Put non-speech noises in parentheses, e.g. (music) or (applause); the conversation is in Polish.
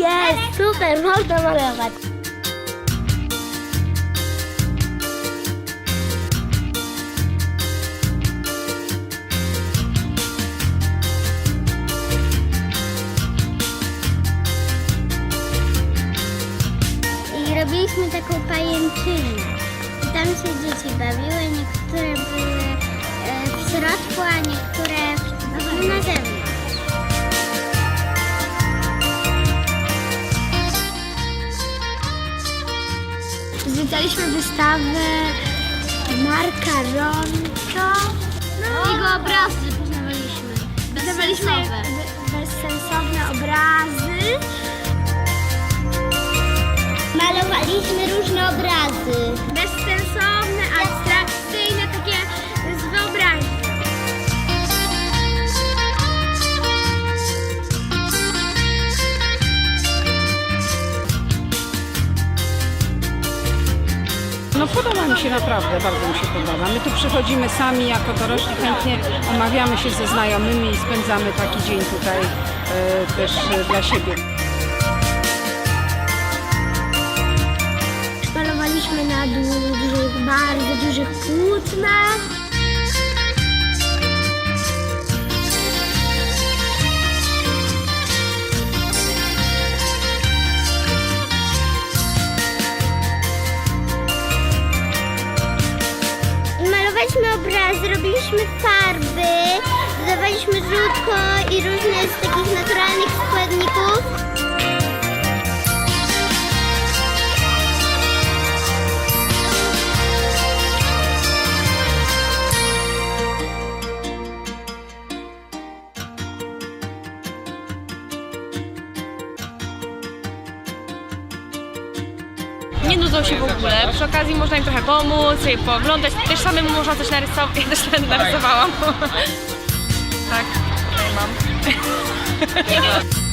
Jest, super, można malować. I robiliśmy taką pajęczynę. Zwiedzaliśmy wystawę Makaronka. No. Jego obrazy poznawaliśmy. Poznawaliśmy be- bezsensowne obrazy. Malowaliśmy różne obrazy. No podoba mi się naprawdę, bardzo mi się podoba. My tu przychodzimy sami jako dorośli, chętnie omawiamy się ze znajomymi i spędzamy taki dzień tutaj e, też e, dla siebie. Malowaliśmy na dużych, bardzo dużych płótnach. Malowaliśmy obrazy, robiliśmy farby, dodawaliśmy żółtko i różne z takich naturalnych składników. Nie nudzą się w ogóle. Przy okazji można im trochę pomóc, sobie pooglądać. Też samemu można coś narysować. Ja też (laughs) narysowałam. tak, tutaj mam. (laughs)